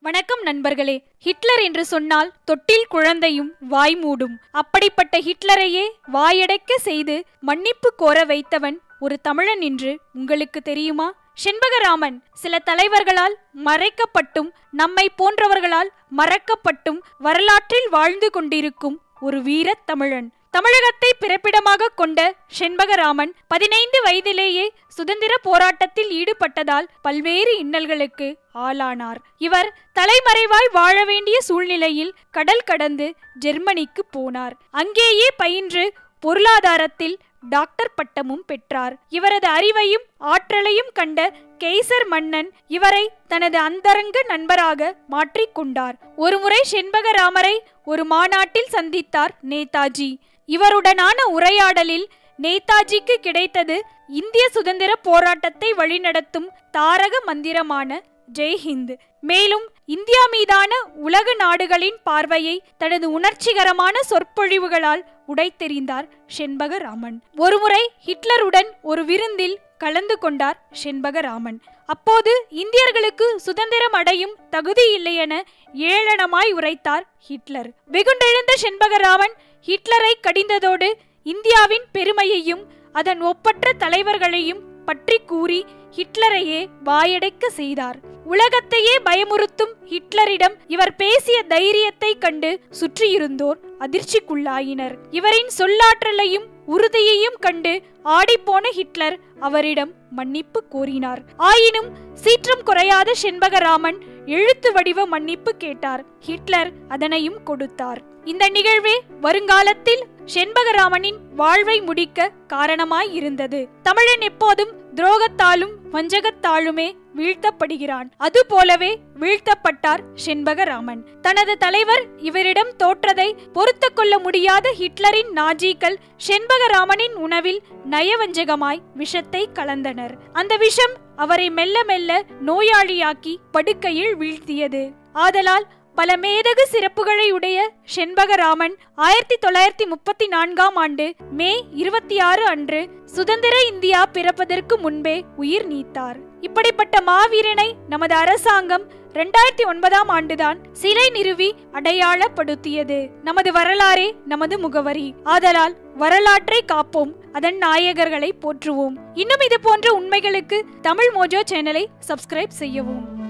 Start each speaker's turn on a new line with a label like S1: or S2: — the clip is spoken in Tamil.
S1: வணக்கம் நண்பர்களே. ஹிட்லர் என்று சொன்னால் தொட்டில் குழந்தையும் வாய் மூடும். அப்படிப்பட்ட ஹிட்லரையே வாயடைக்க செய்து மன்னிப்பு கோர வைத்தவன் ஒரு தமிழன் என்று உங்களுக்கு தெரியுமா? செண்பகராமன் சில தலைவர்களால் மறைக்கப்பட்டும் நம்மை போன்றவர்களால் மறக்கப்பட்டும் வரலாற்றில் வாழ்ந்து கொண்டிருக்கும் ஒரு வீரத் தமிழன். தமிழகத்தை பிறப்பிடமாக கொண்ட செண்பகராமன் பதினைந்து வயதிலேயே சுதந்திர போராட்டத்தில் ஈடுபட்டதால் பல்வேறு இன்னல்களுக்கு ஆளானார். இவர் தலைமறைவாய் வாழ வேண்டிய சூழ்நிலையில் கடல் கடந்து ஜெர்மனிக்கு போனார். அங்கேயே பயின்று பொருளாதாரத்தில் டாக்டர் பட்டமும் பெற்றார். இவரது அறிவையும் ஆற்றலையும் கண்ட கெய்சர் மன்னன் இவரை தனது அந்தரங்க நண்பராக மாற்றிக்கொண்டார் ஒருமுறை செண்பகராமரை ஒரு மாநாட்டில் சந்தித்தார் நேதாஜி. இவருடனான உரையாடலில் நேதாஜிக்கு கிடைத்தது இந்திய சுதந்திர போராட்டத்தை வழிநடத்தும் தாரக மந்திரமான ஜெய்ஹிந்த் மேலும் இந்தியா மீதான உலக நாடுகளின் பார்வையை தனது உணர்ச்சிகரமான சொற்பொழிவுகளால் உடைத்தெறிந்தார் செண்பகராமன். ஒருமுறை ஹிட்லருடன் ஒரு விருந்தில் கலந்து கொண்டார் செண்பகராமன். அப்போது இந்தியர்களுக்கு சுதந்திரம் அடையும் தகுதி இல்லை என ஏளனமாய் உரைத்தார் ஹிட்லர். வெகுண்டெழுந்த செண்பகராமன் ஹிட்லரை கடிந்ததோடு இந்தியாவின் பெருமையையும் அதன் ஒப்பற்ற தலைவர்களையும் பற்றி கூறி ஹிட்லரையே வாயடைக்க செய்தார். உலகத்தையே பயமுறுத்தும் ஹிட்லரிடம் இவர் பேசிய தைரியத்தை கண்டு சுற்றியிருந்தோர் அதிர்ச்சிக்குள்ளாயினர். இவரின் சொல்லாற்றலையும் உறுதியையும் கண்டு ஆடிப்போன ஹிட்லர் அவரிடம் மன்னிப்பு கோரினார். ஆயினும் சீற்றம் குறையாத செண்பகராமன் எழுத்து வடிவ மன்னிப்பு கேட்டார். ஹிட்லர் அதனையும் கொடுத்தார். இந்த நிகழ்வே வருங்காலத்தில் செண்பகராமனின் வாழ்வை முடிக்க காரணமாய் இருந்தது தமிழன் எப்போதும் துரோகத்தாலும் வஞ்சகத்தாலுமே வீழ்த்தப்படுகிறான். அதுபோலவே வீழ்த்தப்பட்டார் செண்பகராமன். தனது தலைவர் இவரிடம் தோற்றதை பொறுத்து கொள்ள முடியாத ஹிட்லரின் நாஜிக்கள் செண்பகராமனின் உணவில் நயவஞ்சகமாய் விஷத்தை கலந்தனர். அந்த விஷம் அவரை மெல்ல மெல்ல நோயாளியாக்கி படுக்கையில் வீழ்த்தியது. ஆதலால் பல மேதகு சிறப்புகளை உடைய செண்பகராமன் ஆயிரத்தி தொள்ளாயிரத்தி முப்பத்தி நான்காம் ஆண்டு மே இருபத்தி ஆறு அன்று சுதந்திர இந்தியா பிறப்பதற்கு முன்பே உயிர் நீத்தார். இப்படிப்பட்ட மாவீரனை நமது அரசாங்கம் இரண்டாயிரத்தி ஒன்பதாம் ஆண்டுதான் சிலை நிறுவி அடையாளப்படுத்தியது. நமது வரலாறே நமது முகவரி. ஆதலால் வரலாற்றை காப்போம் அதன் நாயகர்களை போற்றுவோம். இன்னும் இது போன்ற உண்மைகளுக்கு தமிழ் மோஜோ சேனலை சப்ஸ்கிரைப் செய்யவும்.